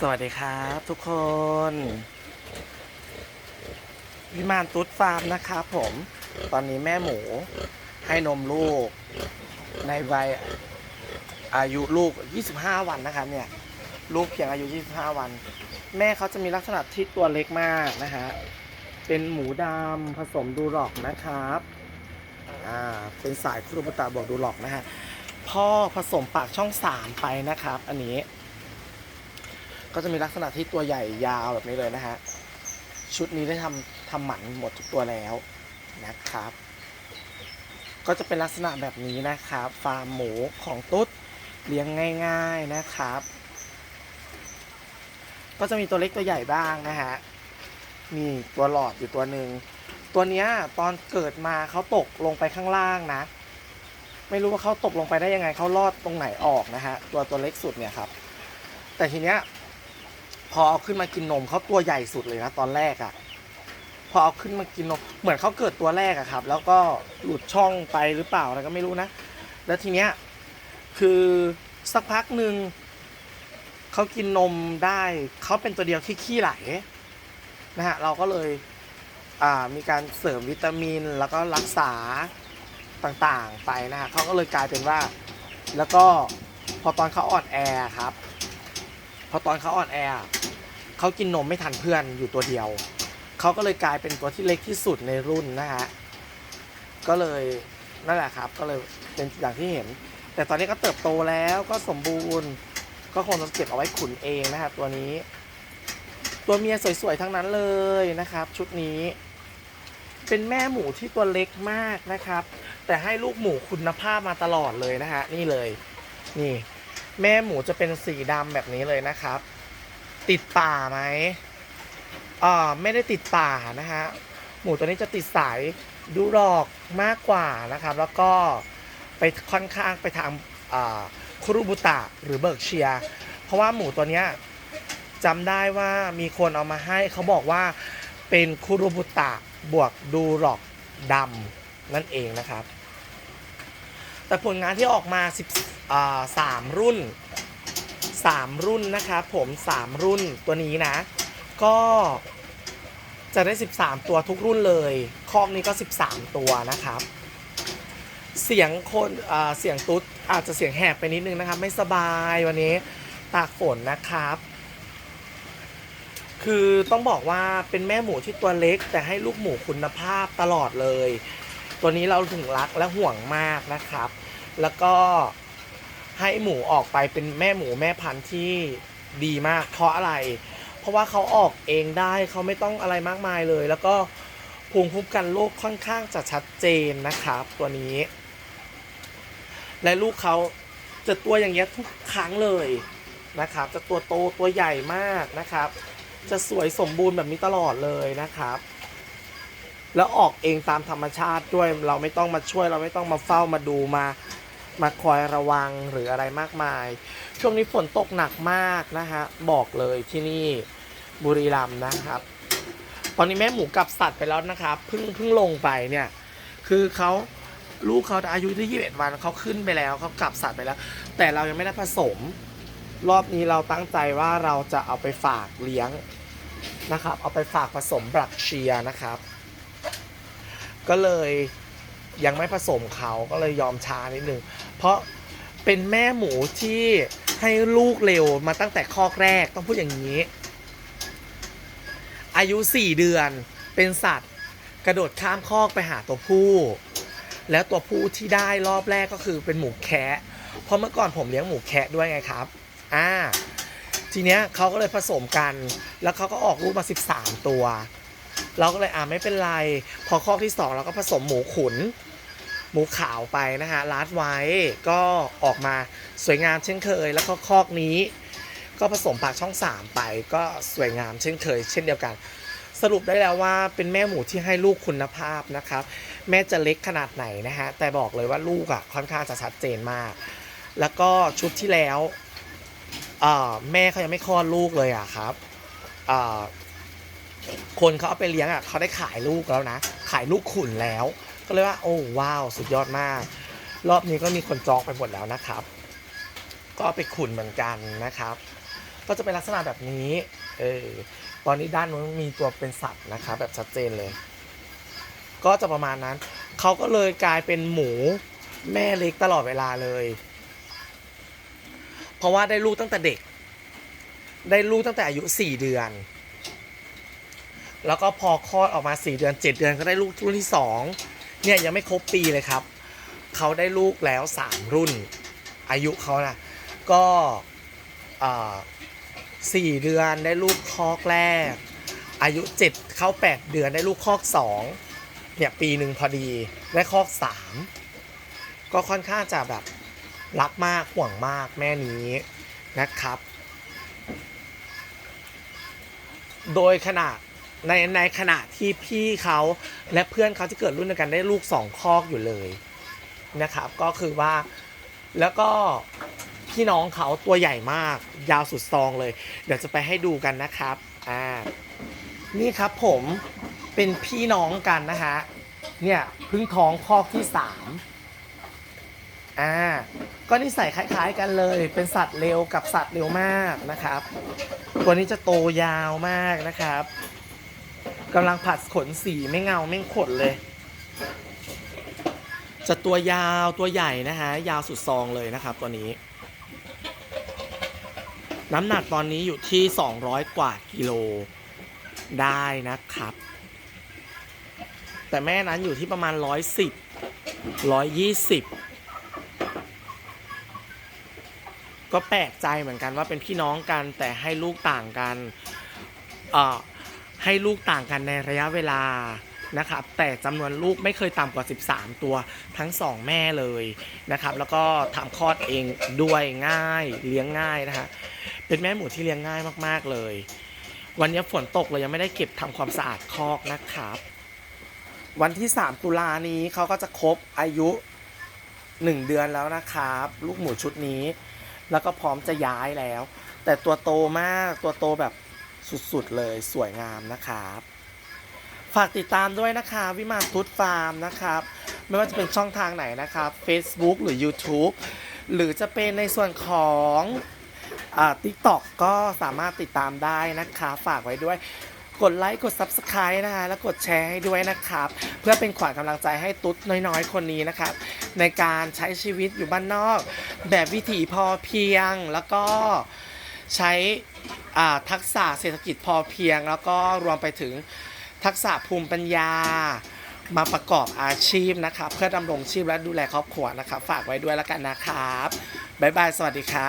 สวัสดีครับทุกคนวิมานตุ๊ดฟาร์มนะครับผม ตอนนี้แม่หมูให้นมลูก ในวัยอายุลูก 25 วันนะครับเนี่ย ลูกเพียงอายุ 25 วัน แม่เขาจะมีลักษณะที่ตัวเล็กมากนะฮะ เป็นหมูดำผสมดูหลอกนะครับ อ่า เป็นสายคุรุบุตะบอกดูหลอกนะฮะ พ่อผสมปากช่องสามไปนะครับ อันนี้ ก็จะมีลักษณะที่ตัวใหญ่ยาวแบบนี้เลยนะฮะ ชุดนี้ได้ทำทำหมันหมดทุกตัวแล้วนะครับ ก็จะเป็นลักษณะแบบนี้นะครับ ฟาร์มหมูของตุ๊ดเลี้ยงง่าย ๆนะครับ ก็จะมีตัวเล็กตัวใหญ่บ้างนะฮะ มีตัวหลอดอยู่ตัวหนึ่ง ตัวเนี้ยตอนเกิดมาเขาตกลงไปข้างล่างนะ ไม่รู้ว่าเขาตกลงไปได้ยังไงเขาลอดตรงไหนออกนะฮะ ตัวตัวเล็กสุดเนี่ยครับ แต่ทีเนี้ย อเอาขึ้นมากินนมเขาตัวใหญ่สุดเลยนะตอนแรกอะ่ะ พอเอาขึ้นมากินนมเหมือนเขาเกิดตัวแรกอะครับ แล้วก็หลุดช่องไปหรือเปล่าอะไรก็ไม่รู้นะ แล้วทีเนี้ยคือสักพักหนึ่งเขากินนมได้เขาเป็นตัวเดียวที่ขี้ไหลนะฮะเราก็เลยมีการเสริมวิตามินแล้วก็รักษาต่างๆไปนะฮะเขาก็เลยกลายเป็นว่า แล้วก็พอตอนเขาอ่อนแอครับ พอตอนเขาอ่อนแอเขากินนมไม่ทันเพื่อนอยู่ตัวเดียว เขาก็เลยกลายเป็นตัวที่เล็กที่สุดในรุ่นนะฮะ ก็เลยนั่นแหละครับ ก็เลยเป็นอย่างที่เห็น แต่ตอนนี้ก็เติบโตแล้วก็สมบูรณ์ ก็คงต้องเก็บเอาไว้ขุนเองนะฮะตัวนี้ ตัวเมียสวยๆทั้งนั้นเลยนะครับ ชุดนี้ เป็นแม่หมูที่ตัวเล็กมากนะครับ แต่ให้ลูกหมูคุณภาพมาตลอดเลยนะฮะนี่เลย นี่ แม่หมูจะเป็นสีดำแบบนี้เลยนะครับ ติดป่าไหมอ่าไม่ได้ติดป่านะฮะหมูตัวนี้จะติดสายดูรอกมากกว่านะครับ แล้วก็ไปค่อนข้างไปทางครุบุตะหรือเบิร์กเชีย เพราะว่าหมูตัวเนี้ยจำได้ว่ามีคนเอามาให้เขาบอกว่าเป็นคุรุบุตะบวกดูรอกดำนั่นเองนะครับ แต่ผลงานที่ออกมา10อ่าสามรุ่น 3 รุ่นนะครับผม3 รุ่นตัวนี้นะ ก็จะได้ 13 ตัวทุกรุ่นเลย คอกนี้ก็ 13 ตัวนะครับ เสียงคนเสียงตุ๊ดอาจจะเสียงแหบไปนิดนึงนะครับ ไม่สบายวันนี้ตากฝนนะครับ คือต้องบอกว่าเป็นแม่หมูที่ตัวเล็ก แต่ให้ลูกหมูคุณภาพตลอดเลย ตัวนี้เราถึงรักและห่วงมากนะครับ แล้วก็ให้หมูออกไปเป็นแม่หมูแม่พันธุ์ที่ดีมาก เพราะอะไร เพราะว่าเขาออกเองได้เขาไม่ต้องอะไรมากมายเลย แล้วก็ภูมิคุ้มกันโรคค่อนข้างจะชัดเจนนะครับ ตัวนี้ และลูกเขาจะตัวอย่างเงี้ยทุกครั้งเลยนะครับ จะตัวโตตัวใหญ่มากนะครับ จะสวยสมบูรณ์แบบนี้ตลอดเลยนะครับ แล้วออกเองตามธรรมชาติด้วยเราไม่ต้องมาช่วยเราไม่ต้องมาเฝ้ามาดูมามาคอยระวังหรืออะไรมากมาย ช่วงนี้ฝนตกหนักมากนะฮะบอกเลยที่นี่บุรีรัมย์นะครับ ตอนนี้แม่หมูกลับสัตว์ไปแล้วนะครับเพิ่งเพิ่งลงไปเนี่ย คือเขาลูกเขาอายุที่21วันเขาขึ้นไปแล้วเขากลับสัตว์ไปแล้ว แต่เรายังไม่ได้ผสม รอบนี้เราตั้งใจว่าเราจะเอาไปฝากเลี้ยงนะครับ เอาไปฝากผสมบรักเชียนะครับ ก็เลยยังไม่ผสมเขาก็เลยยอมช้านิดนึง เพราะเป็นแม่หมูที่ให้ลูกเร็วมาตั้งแต่คอกแรกต้องพูดอย่างนี้ อายุ 4 เดือนเป็นสัตว์กระโดดข้ามคอกไปหาตัวผู้ แล้วตัวผู้ที่ได้รอบแรกก็คือเป็นหมูแคะเพราะเมื่อก่อนผมเลี้ยงหมูแคะด้วยไงครับอ่าทีเนี้ยเขาก็เลยผสมกัน แล้วเขาก็ออกลูกมา 13 ตัว เราก็เลยอ่าไม่เป็นไร พอคอกที่สองเราก็ผสมหมูขุน หมูขาวไปนะฮะรัดไว้ก็ออกมาสวยงามเช่นเคย แล้วก็คอกนี้ ก็ผสมปากช่อง 3 ไป ก็สวยงามเช่นเคย เช่นเดียวกัน สรุปได้แล้วว่าเป็นแม่หมูที่ให้ลูกคุณภาพนะครับ แม่จะเล็กขนาดไหนนะฮะแต่บอกเลยว่าลูกอะค่อนข้างจะชัดเจนมาก แล้วก็ชุดที่แล้วแม่เขายังไม่คลอดลูกเลยอะครับอ่อ คนเขาเอาไปเลี้ยงอะเขาได้ขายลูกแล้วนะ ขายลูกขุนแล้ว ก็เลยว่าโอ้ว้าวสุดยอดมาก รอบนี้ก็มีคนจองไปหมดแล้วนะครับ ก็ไปขุนเหมือนกันนะครับ ก็จะเป็นลักษณะแบบนี้เออตอนนี้ด้านนู้นมีตัวเป็นสัตว์นะคะแบบชัดเจนเลย ก็จะประมาณนั้นเขาก็เลยกลายเป็นหมูแม่เล็กตลอดเวลาเลย เพราะว่าได้ลูกตั้งแต่เด็ก ได้ลูกตั้งแต่อายุสี่เดือน แล้วก็พอคลอดออกมาสี่เดือนเจ็ดเดือนก็ได้ลูกรุ่นที่สองเนี่ยยังไม่ครบปีเลยครับ เขาได้ลูกแล้วสามรุ่น อายุเขานะก็สี่เดือนได้ลูกคอกแรก อายุเจ็ดเข้าแปดเดือนได้ลูกคอกสองเนี่ยปีหนึ่งพอดีได้คอกสามก็ค่อนข้างจะแบบรักมากห่วงมากแม่นี้นะครับ โดยขนาด ในในขณะที่พี่เขาและเพื่อนเขาที่เกิดรุ่นเดียวกันได้ลูกสองคอกอยู่เลยนะครับ ก็คือว่าแล้วก็พี่น้องเขาตัวใหญ่มาก ยาวสุดซองเลย เดี๋ยวจะไปให้ดูกันนะครับอ่านี่ครับผมเป็นพี่น้องกันนะฮะเนี่ยพึ่งท้องคอกที่สามอ่าก็นิสัยคล้าย ๆ กันเลย เป็นสัตว์เร็วกับสัตว์เร็วมากนะครับ ตัวนี้จะโตยาวมากนะครับ กำลังผัดขนสีไม่เงาไม่ขนเลย จะตัวยาวตัวใหญ่นะฮะ ยาวสุดซองเลยนะครับตัวนี้ น้ำหนักตอนนี้อยู่ที่ 200 กว่ากิโลได้นะครับ แต่แม่นั้นอยู่ที่ประมาณ 110 120 ก็แปลกใจเหมือนกันว่าเป็นพี่น้องกันแต่ให้ลูกต่างกันอ่อ ให้ลูกต่างกันในระยะเวลานะครับแต่จำนวนลูกไม่เคยต่ำกว่า 13 ตัวทั้งสองแม่เลยนะครับ แล้วก็ทำคลอดเองด้วยง่ายเลี้ยงง่ายนะฮะเป็นแม่หมูที่เลี้ยงง่ายมากๆเลย วันนี้ฝนตกเลยยังไม่ได้เก็บทำความสะอาดคอกนะครับ วันที่ 3 ตุลานี้เขาก็จะครบอายุ 1 เดือนแล้วนะครับ ลูกหมูชุดนี้ แล้วก็พร้อมจะย้ายแล้ว แต่ตัวโตมากตัวโตแบบ สุดๆเลยสวยงามนะครับ ฝากติดตามด้วยนะคะ วิมานทุตฟาร์มนะครับ ไม่ว่าจะเป็นช่องทางไหนนะครับ Facebook หรือ YouTube หรือจะเป็นในส่วนของติ๊กต็อกก็สามารถติดตามได้นะคะ ฝากไว้ด้วยกดไลค์กด Subscribe นะคะแล้วกดแชร์ให้ด้วยนะครับ เพื่อเป็นขวัญกำลังใจให้ตุ๊ดน้อยๆ คนนี้นะครับ ในการใช้ชีวิตอยู่บ้านนอก แบบวิถีพอเพียงแล้วก็ใช้ ทักษะเศรษฐกิจพอเพียง แล้วก็รวมไปถึงทักษะภูมิปัญญามาประกอบอาชีพนะครับ เพื่อดำรงชีพและดูแลครอบครัวนะครับ ฝากไว้ด้วยแล้วกันนะครับ บ๊ายบาย สวัสดีครับ